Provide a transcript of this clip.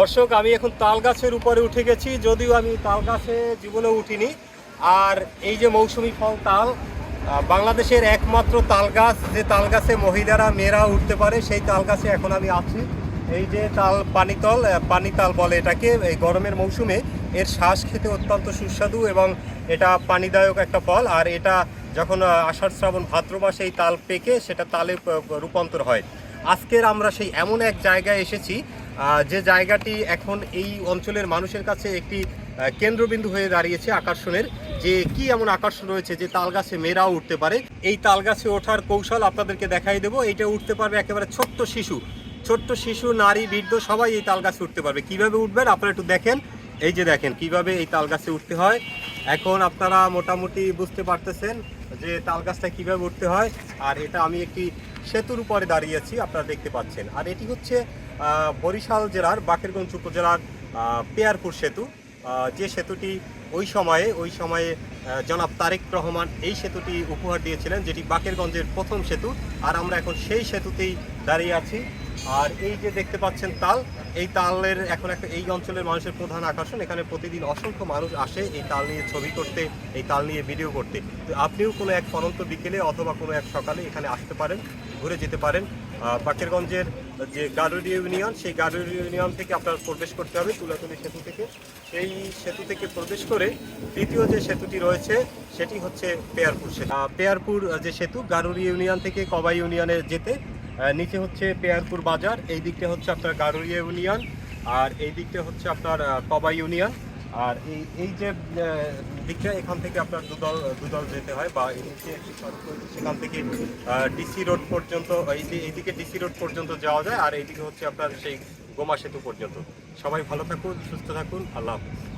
দর্শক, আমি এখন তাল গাছের উপরে উঠে গেছি, যদিও আমি তাল গাছে জীবনে উঠিনি। আর এই যে মৌসুমি ফল তাল বাংলাদেশের একমাত্র তাল গাছ যে তাল গাছে মহিলারা, মেয়েরা উঠতে পারে, সেই তাল গাছে এখন আমি আছি। এই যে তাল পানিতল পানিতাল বলে এটাকে, এই গরমের মৌসুমে এর শ্বাস খেতে অত্যন্ত সুস্বাদু এবং এটা পানিদায়ক একটা ফল। আর এটা যখন আষাঢ় শ্রাবণ ভাদ্র মাসে এই তাল পেকে, সেটা তালে রূপান্তর হয়। আজকের আমরা সেই এমন এক জায়গায় এসেছি যে জায়গাটি এখন এই অঞ্চলের মানুষের কাছে একটি কেন্দ্রবিন্দু হয়ে দাঁড়িয়েছে আকর্ষণের, যে কি এমন আকর্ষণ রয়েছে যে তাল গাছে মেয়েরাও উঠতে পারে। এই তাল গাছে ওঠার কৌশল আপনাদেরকে দেখাই দেবো। এটা উঠতে পারবে একেবারে ছোট্ট শিশু। ছোট্ট শিশু, নারী, বৃদ্ধ সবাই এই তাল গাছে উঠতে পারবে। কীভাবে উঠবেন আপনারা একটু দেখেন। এই যে দেখেন কীভাবে এই তাল গাছে উঠতে হয়। এখন আপনারা মোটামুটি বুঝতে পারতেছেন যে তাল গাছটা কীভাবে উঠতে হয়, আর এটা আমি একটি সেতুর উপরে দাঁড়িয়ে আছি, আপনারা দেখতে পাচ্ছেন। আর এটি হচ্ছে বরিশাল জেলার বাকেরগঞ্জ উপজেলার পেয়ারপুর সেতু। যে সেতুটি ওই সময়ে ওই সময়ে জনাব তারেক রহমান এই সেতুটি উপহার দিয়েছিলেন, যেটি বাকেরগঞ্জের প্রথম সেতু। আর আমরা এখন সেই সেতুতেই দাঁড়িয়ে আছি। আর এই যে দেখতে পাচ্ছেন তাল, এই তালের এখন একটা এই অঞ্চলের মানুষের প্রধান আকর্ষণ। এখানে প্রতিদিন অসংখ্য মানুষ আসে এই তাল নিয়ে ছবি করতে, এই তাল নিয়ে ভিডিও করতে। তো আপনিও কোনো এক ফরন্ত বিকেলে অথবা কোনো এক সকালে এখানে আসতে পারেন, ঘুরে যেতে পারেন। বাকেরগঞ্জের যে গারুরি ইউনিয়ন, সেই গারুরি ইউনিয়ন থেকে আপনার প্রবেশ করতে হবে তুলাতুলি সেতু থেকে। সেই সেতু থেকে প্রবেশ করে দ্বিতীয় যে সেতুটি রয়েছে, সেটি হচ্ছে পেয়ারপুর সেতু। পেয়ারপুর যে সেতু গারুরি ইউনিয়ন থেকে কবাই ইউনিয়নে যেতে নিচে হচ্ছে পেয়ারপুর বাজার, এই দিকটা হচ্ছে আপনার গারুরিয়া ইউনিয়ন, আর এই দিকটা হচ্ছে আপনার কবা ইউনিয়ন। আর এই এই যে দিকটা, এখান থেকে আপনার দুদল দুদল যেতে হয়, বা সেখান থেকে ডিসি রোড পর্যন্ত এইদিকে ডিসি রোড পর্যন্ত যাওয়া যায়, আর এইদিকে হচ্ছে আপনার সেই গোমা সেতু পর্যন্ত। সবাই ভালো থাকুন, সুস্থ থাকুন, আল্লাহ হাফিজ।